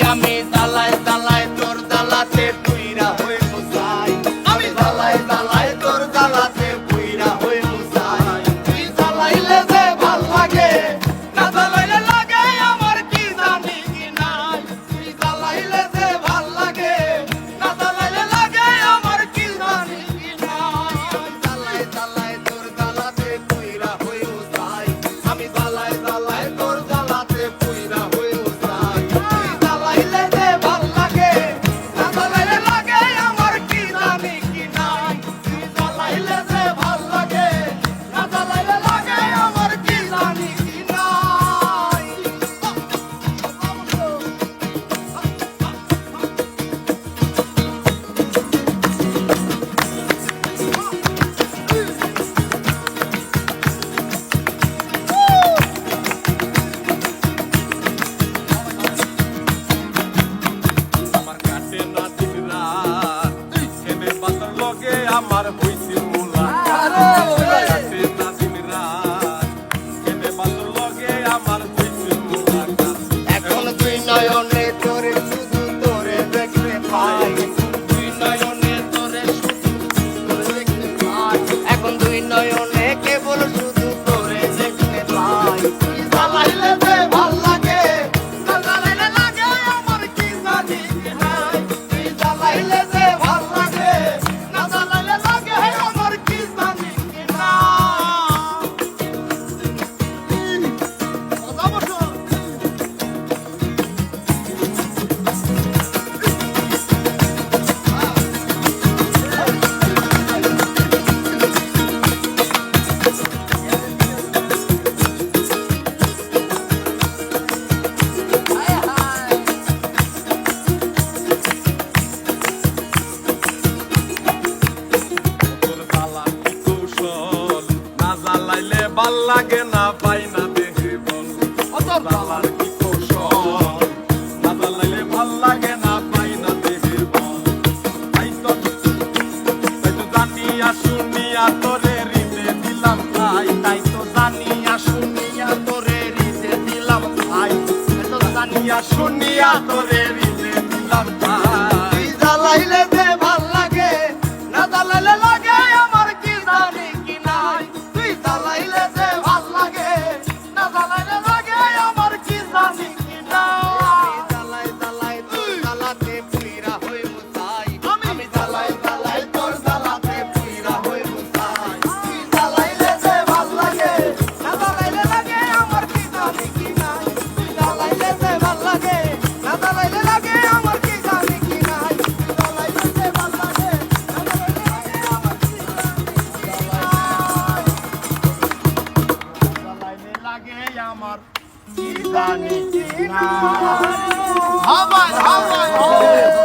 আমি তালায় নয়নে কেবল শুধু করে দেখতে পাই। ভালো লাগে না, পাই না দেহে বল অত দালার কি কৌশল? না দালাইলে ভালো লাগে না, পাই না দেখে বল তাই তো তাই তো জানিয়া শুনিয়া তোরে রিতে দিলাম তাই তাই তো জানিয়া শুনিয়া তোরে রিতে দিলাম তাই তাই তো জানিয়া শুনিয়া তোরে রিতে দিলাম তাই জ্বালাইলে কি জানি কি না হাওয়ায় হাওয়ায়